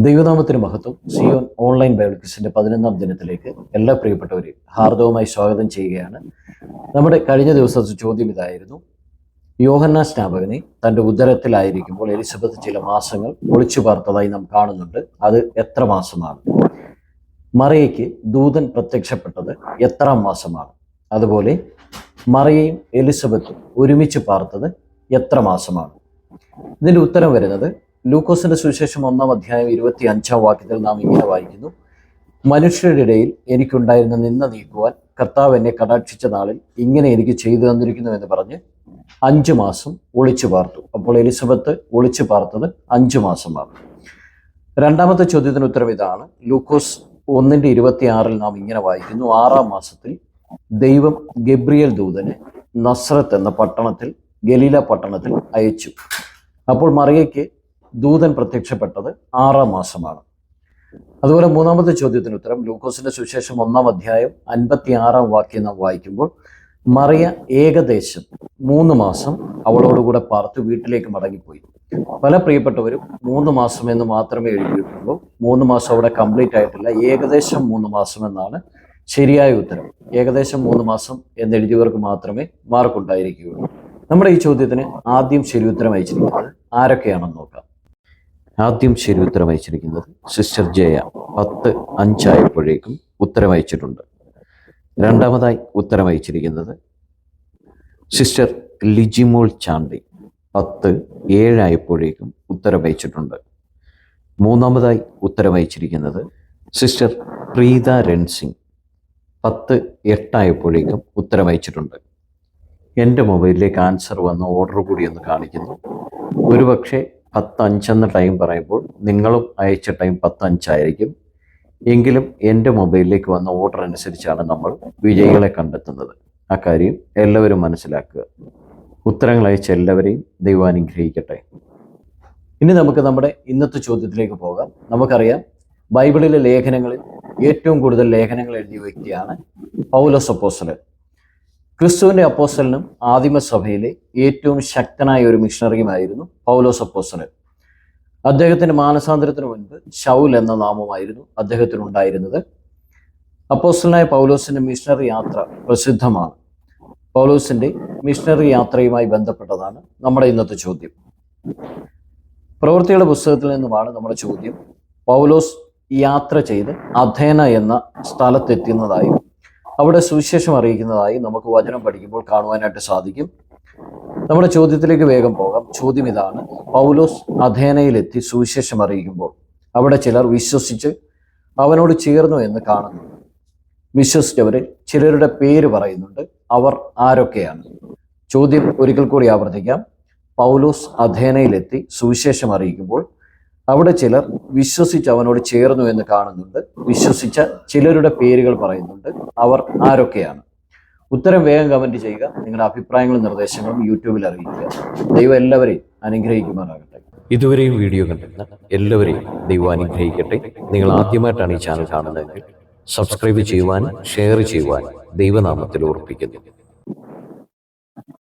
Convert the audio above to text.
ദൈവനാമത്തിന് മഹത്വം. Zion online Bible പതിനൊന്നാം ദിനത്തിലേക്ക് എല്ലാ പ്രിയപ്പെട്ടവരെയും ഹാർദവമായി സ്വാഗതം ചെയ്യുകയാണ്. നമ്മുടെ കഴിഞ്ഞ ദിവസത്തെ ചോദ്യം ഇതായിരുന്നു. യോഹന്ന സ്നാപകനെ തന്റെ ഉദരത്തിലായിരിക്കുമ്പോൾ എലിസബത്ത് ചില മാസങ്ങൾ ഒളിച്ചു പാർത്തതായി നാം കാണുന്നുണ്ട്. അത് എത്ര മാസമാണ്? മറിയയ്ക്ക് ദൂതൻ പ്രത്യക്ഷപ്പെട്ടത് എത്രാം മാസമാണ്? അതുപോലെ മറിയയും എലിസബത്തും ഒരുമിച്ച് പാർത്തത് എത്ര മാസമാണ്? ഇതിന്റെ ഉത്തരം വരുന്നത് ലൂക്കോസിന്റെ സുവിശേഷം ഒന്നാം അധ്യായം ഇരുപത്തി അഞ്ചാം വാക്യത്തിൽ നാം ഇങ്ങനെ വായിക്കുന്നു. മനുഷ്യരുടെ ഇടയിൽ എനിക്കുണ്ടായിരുന്ന നിന്ന നീക്കുവാൻ കർത്താവ് എന്നെ കടാക്ഷിച്ച നാളിൽ ഇങ്ങനെ എനിക്ക് ചെയ്തു തന്നിരിക്കുന്നു എന്ന് പറഞ്ഞ് അഞ്ചു മാസം ഒളിച്ചു പാർത്തു. അപ്പോൾ എലിസബത്ത് ഒളിച്ചു പാർത്തത് അഞ്ചു മാസമാണ് രണ്ടാമത്തെ ചോദ്യത്തിന് ഉത്തരം ഇതാണ്. ലൂക്കോസ് ഒന്നിന്റെ ഇരുപത്തിയാറിൽ നാം ഇങ്ങനെ വായിക്കുന്നു. ആറാം മാസത്തിൽ ദൈവം ഗബ്രിയൽ ദൂതനെ നസ്രത്ത് എന്ന പട്ടണത്തിൽ ഗലീല പട്ടണത്തിൽ അയച്ചു. അപ്പോൾ മറിയയ്ക്ക് ദൂതൻ പ്രത്യക്ഷപ്പെട്ടത് ആറാം മാസമാണ്. അതുപോലെ മൂന്നാമത്തെ ചോദ്യത്തിന് ഉത്തരം ലൂക്കോസിന്റെ സുവിശേഷം ഒന്നാം അധ്യായം അൻപത്തി ആറാം വാക്യം നാം വായിക്കുമ്പോൾ മറിയ ഏകദേശം മൂന്ന് മാസം അവളോടുകൂടെ പാർത്ത് വീട്ടിലേക്ക് മടങ്ങിപ്പോയി. പല പ്രിയപ്പെട്ടവരും മൂന്ന് മാസം എന്ന് മാത്രമേ എഴുതിയിട്ടുള്ളൂ. മൂന്ന് മാസം അവിടെ കംപ്ലീറ്റ് ആയിട്ടില്ല. ഏകദേശം മൂന്ന് മാസം എന്നാണ് ശരിയായ ഉത്തരം. ഏകദേശം മൂന്ന് മാസം എന്ന് എന്നെഴുതിയവർക്ക് മാത്രമേ മാർക്ക് ഉണ്ടായിരിക്കുകയുള്ളൂ നമ്മുടെ ഈ ചോദ്യത്തിന് ആദ്യം ശരി ഉത്തരം അയച്ചിരിക്കുന്നത് ആരൊക്കെയാണെന്ന് നോക്കാം. ആദ്യം ശരി ഉത്തരം അയച്ചിരിക്കുന്നത് സിസ്റ്റർ ജയ പത്ത് അഞ്ചായപ്പോഴേക്കും ഉത്തരം അയച്ചിട്ടുണ്ട്. രണ്ടാമതായി ഉത്തരം അയച്ചിരിക്കുന്നത് സിസ്റ്റർ ലിജിമോൾ ചാണ്ടി പത്ത് ഏഴായപ്പോഴേക്കും ഉത്തരം അയച്ചിട്ടുണ്ട്. മൂന്നാമതായി ഉത്തരം അയച്ചിരിക്കുന്നത് സിസ്റ്റർ പ്രീത രൺസിംഗ് പത്ത് എട്ടായപ്പോഴേക്കും ഉത്തരം അയച്ചിട്ടുണ്ട്. എന്റെ മൊബൈലിലേക്ക് ആൻസർ വന്ന ഓർഡർ കൂടി ഒന്ന് കാണിക്കുന്നു. ഒരുപക്ഷെ പത്ത് അഞ്ചെന്ന ടൈം പറയുമ്പോൾ നിങ്ങളും അയച്ച ടൈം പത്ത് അഞ്ചായിരിക്കും എങ്കിലും എന്റെ മൊബൈലിലേക്ക് വന്ന ഓർഡർ അനുസരിച്ചാണ് നമ്മൾ വിജയികളെ കണ്ടെത്തുന്നത്. ആ കാര്യം എല്ലാവരും മനസ്സിലാക്കുക. ഉത്തരങ്ങൾ അയച്ച എല്ലാവരെയും ദൈവം അനുഗ്രഹിക്കട്ടെ. ഇനി നമുക്ക് നമ്മുടെ ഇന്നത്തെ ചോദ്യത്തിലേക്ക് പോകാം. നമുക്കറിയാം ബൈബിളിലെ ലേഖനങ്ങളിൽ ഏറ്റവും കൂടുതൽ ലേഖനങ്ങൾ എഴുതിയ വ്യക്തിയാണ് പൗലോസ് ക്രിസ്തുവിന്റെ അപ്പോസ്റ്റലിനും ആദിമസഭയിലെ ഏറ്റവും ശക്തനായ ഒരു മിഷണറിയുമായിരുന്നു പൗലോസ് അപ്പോസ്റ്റലൻ. അദ്ദേഹത്തിന്റെ മാനസാന്തരത്തിന് മുൻപ് ഷൗൽ എന്ന നാമമായിരുന്നു അദ്ദേഹത്തിനുണ്ടായിരുന്നത്. അപ്പോസ്റ്റലായ പൗലോസിന്റെ മിഷണറി യാത്ര പ്രസിദ്ധമാണ്. പൗലോസിന്റെ മിഷണറി യാത്രയുമായി ബന്ധപ്പെട്ടതാണ് നമ്മുടെ ഇന്നത്തെ ചോദ്യം. പ്രവൃത്തിയുടെ പുസ്തകത്തിൽ നിന്നുമാണ് നമ്മുടെ ചോദ്യം പൗലോസ് യാത്ര ചെയ്ത് അഥേന എന്ന സ്ഥലത്തെത്തുന്നതായും അവിടെ സുവിശേഷം അറിയിക്കുന്നതായി നമുക്ക് വചനം പഠിക്കുമ്പോൾ കാണുവാനായിട്ട് സാധിക്കും. നമ്മുടെ ചോദ്യത്തിലേക്ക് വേഗം പോകാം. ചോദ്യം ഇതാണ്. പൗലോസ് അധേനയിലെത്തി സുവിശേഷം അറിയിക്കുമ്പോൾ അവിടെ ചിലർ വിശ്വസിച്ച് അവനോട് ചേർന്നു എന്ന് കാണുന്നു. വിശ്വസിച്ചവരിൽ ചിലരുടെ പേര് പറയുന്നുണ്ട്. അവർ ആരൊക്കെയാണ്? ചോദ്യം ഒരിക്കൽ കൂടി ആവർത്തിക്കാം. പൗലോസ് അധേനയിലെത്തി സുവിശേഷം അറിയിക്കുമ്പോൾ അവിടെ ചിലർ വിശ്വസിച്ച് അവനോട് ചേർന്നു എന്ന് കാണുന്നുണ്ട്. വിശ്വസിച്ച ചിലരുടെ പേരുകൾ പറയുന്നുണ്ട്. അവർ ആരൊക്കെയാണ്? ഉത്തരം വേഗം കമന്റ് ചെയ്യുക. നിങ്ങളുടെ അഭിപ്രായങ്ങളും നിർദ്ദേശങ്ങളും യൂട്യൂബിൽ അറിയിക്കുക. ദൈവം എല്ലാവരെയും അനുഗ്രഹിക്കുമാറാകട്ടെ. ഇതുവരെയും വീഡിയോ കണ്ടിരുന്ന എല്ലാവരെയും ദൈവം അനുഗ്രഹിക്കട്ടെ. നിങ്ങൾ ആദ്യമായിട്ടാണ് ഈ ചാനൽ കാണുന്നതെങ്കിൽ സബ്സ്ക്രൈബ് ചെയ്യുവാൻ ഷെയർ ചെയ്യുവാൻ ദൈവനാമത്തിൽ ഓർപ്പിക്കുന്നു.